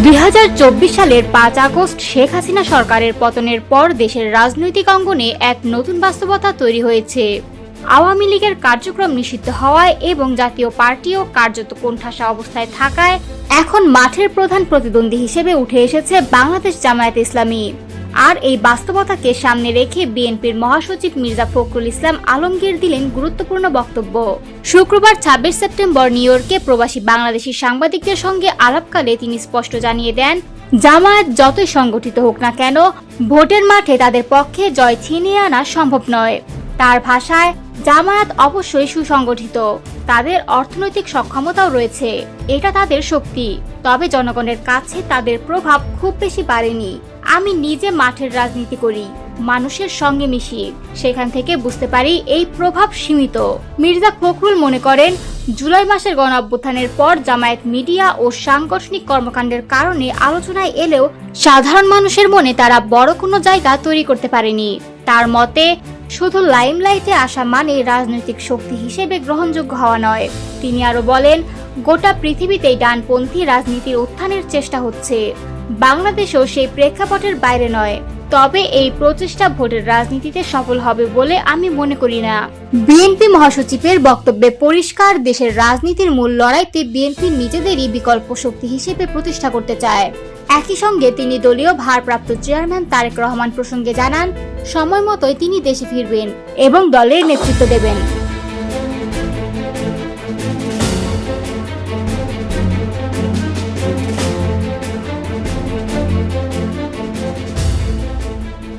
দুই হাজার চব্বিশ সালের পাঁচ আগস্ট শেখ হাসিনা সরকারের পতনের পর দেশের রাজনৈতিক অঙ্গনে এক নতুন বাস্তবতা তৈরি হয়েছে। আওয়ামী লীগের কার্যক্রম নিষিদ্ধ হওয়ায় এবং জাতীয় পার্টিও কার্যত কোণঠাসা অবস্থায় থাকায় এখন মাঠের প্রধান প্রতিদ্বন্দ্বী হিসেবে উঠে এসেছে বাংলাদেশ জামায়াত ইসলামী। আর এই বাস্তবতাকে সামনে রেখে বিএনপির মহাসচিব মির্জা ফখরুল ইসলাম আলমগীর দিলেন গুরুত্বপূর্ণ বক্তব্য। শুক্রবার ছাব্বিশ সেপ্টেম্বর নিউ ইয়র্কে প্রবাসী বাংলাদেশি সাংবাদিকদের সঙ্গে আলাপকালে তিনি স্পষ্ট জানিয়ে দেন, জামায়াত যতই সংগঠিত হোক না কেন, ভোটের মাঠে তাদের পক্ষে জয় ছিনিয়ে আনা সম্ভব নয়। তার ভাষায়, জামায়াত অবশ্যই সুসংগঠিত। তাদের অর্থনৈতিক সক্ষমতাও রয়েছে। এটা তাদের শক্তি। তবে জনগণের কাছে তাদের প্রভাব খুব বেশি বাড়েনি। আমি নিজে মাঠের রাজনীতি করি, মানুষের সঙ্গে মিশি। সেখান থেকে বুঝতে পারি এই প্রভাব সীমিত। মির্জা ফখরুল মনে করেন, জুলাই মাসের গণ অভ্যুত্থানের পর জামায়াত মিডিয়া ও সাংগঠনিক কর্মকাণ্ডের কারণে আলোচনায় এলেও সাধারণ মানুষের মনে তারা বড় কোনো জায়গা তৈরি করতে পারেনি। তার মতে, শুধু লাইমলাইটে আসা মানে রাজনৈতিক শক্তি হিসেবে গ্রহণযোগ্য হওয়া নয়। তিনি আরও বলেন গোটা পৃথিবীতেই ডানপন্থী রাজনীতির উত্থানের চেষ্টা হচ্ছে। বাংলাদেশও সেই প্রেক্ষাপটের বাইরে নয়। তবে এই প্রচেষ্টা ভোটের রাজনীতিতে সফল হবে বলে আমি মনে করি না। বিএনপি মহাসচিবের বক্তব্যে পরিষ্কার দেশের রাজনীতির মূল লড়াইতে বিএনপি নিজেদেরই বিকল্প শক্তি হিসেবে প্রতিষ্ঠা করতে চায়। একই সঙ্গে তিনি দলীয় ভারপ্রাপ্ত চেয়ারম্যান তারেক রহমান প্রসঙ্গে জানান, সময় মতোই তিনি দেশে ফিরবেন এবং দলের নেতৃত্ব দেবেন।